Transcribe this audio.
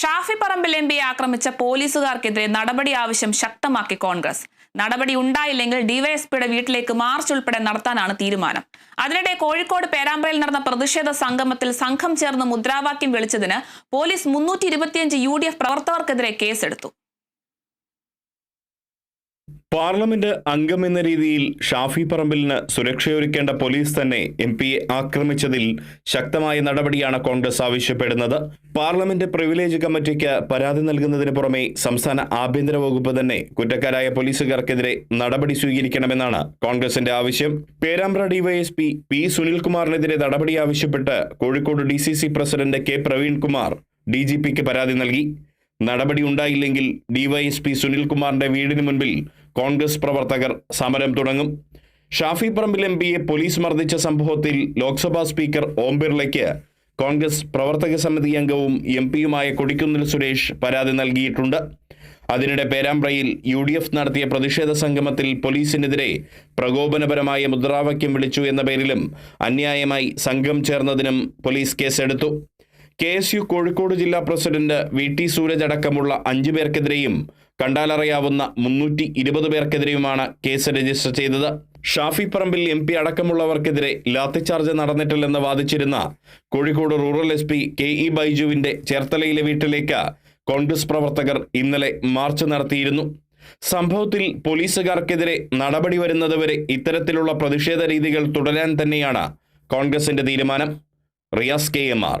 Shafi Parambil M പിയെ ആക്രമിച്ച പോലീസുകാർക്കെതിരെ നടപടി ആവശ്യം ശക്തമാക്കി കോൺഗ്രസ്. നടപടി ഉണ്ടായില്ലെങ്കിൽ ഡിവൈഎസ്പിയുടെ വീട്ടിലേക്ക് മാർച്ച് ഉൾപ്പെടെ നടത്താനാണ് തീരുമാനം. അതിനിടെ കോഴിക്കോട് പേരാമ്പ്രയിൽ നടന്ന പ്രതിഷേധ സംഗമത്തിൽ സംഘം ചേർന്ന് മുദ്രാവാക്യം വിളിച്ചതിന് പോലീസ് മുന്നൂറ്റി ഇരുപത്തിയഞ്ച് യു ഡി എഫ് പ്രവർത്തകർക്കെതിരെ കേസെടുത്തു. പാർലമെന്റ് അംഗം എന്ന രീതിയിൽ ഷാഫി പറമ്പിലിന് സുരക്ഷയൊരുക്കേണ്ട പോലീസ് തന്നെ എം പിയെ ആക്രമിച്ചതിൽ ശക്തമായ നടപടിയാണ് കോൺഗ്രസ് ആവശ്യപ്പെടുന്നത്. പാർലമെന്റ് പ്രിവിലേജ് കമ്മിറ്റിക്ക് പരാതി നൽകുന്നതിന് പുറമെ സംസ്ഥാന ആഭ്യന്തര വകുപ്പ് തന്നെ കുറ്റക്കാരായ പോലീസുകാർക്കെതിരെ നടപടി സ്വീകരിക്കണമെന്നാണ് കോൺഗ്രസിന്റെ ആവശ്യം. പേരാമ്പ്ര ഡിവൈഎസ്പി പി സുനിൽകുമാറിനെതിരെ നടപടി ആവശ്യപ്പെട്ട് Kozhikode D president K Praveenkumar D പരാതി നൽകി. നടപടി ഉണ്ടായില്ലെങ്കിൽ ഡിവൈഎസ്പി സുനിൽകുമാറിന്റെ വീടിന് മുൻപിൽ കോൺഗ്രസ് പ്രവർത്തകർ സമരം തുടങ്ങും. ഷാഫി പറമ്പിൽ എം പിയെ പോലീസ് മർദ്ദിച്ച സംഭവത്തിൽ ലോക്സഭാ സ്പീക്കർ ഓം ബിർളയ്ക്ക് കോൺഗ്രസ് പ്രവർത്തക സമിതി അംഗവും എം പിയുമായ കൊടിക്കുന്നിൽ സുരേഷ് പരാതി നൽകിയിട്ടുണ്ട്. അതിനിടെ പേരാമ്പ്രയിൽ യു ഡി എഫ് നടത്തിയ പ്രതിഷേധ സംഗമത്തിൽ പോലീസിനെതിരെ പ്രകോപനപരമായ മുദ്രാവാക്യം വിളിച്ചു എന്ന പേരിലും അന്യായമായി സംഘം ചേർന്നതിനും പോലീസ് കേസെടുത്തു. കെ എസ് യു കോഴിക്കോട് ജില്ലാ പ്രസിഡന്റ് വി ടി സൂരജ് അടക്കമുള്ള അഞ്ചു പേർക്കെതിരെയും കണ്ടാലറിയാവുന്ന മുന്നൂറ്റി ഇരുപത് പേർക്കെതിരെയുമാണ് കേസ് രജിസ്റ്റർ ചെയ്തത്. ഷാഫി പറമ്പിൽ എം പി അടക്കമുള്ളവർക്കെതിരെ ലാത്തിച്ചാർജ് നടന്നിട്ടില്ലെന്ന് വാദിച്ചിരുന്ന Kozhikode rural S P K E ബൈജുവിന്റെ ചേർത്തലയിലെ വീട്ടിലേക്ക് കോൺഗ്രസ് പ്രവർത്തകർ ഇന്നലെ മാർച്ച് നടത്തിയിരുന്നു. സംഭവത്തിൽ പോലീസുകാർക്കെതിരെ നടപടി വരുന്നതുവരെ ഇത്തരത്തിലുള്ള പ്രതിഷേധ രീതികൾ തുടരാൻ തന്നെയാണ് കോൺഗ്രസിന്റെ തീരുമാനം. Riyas K M R.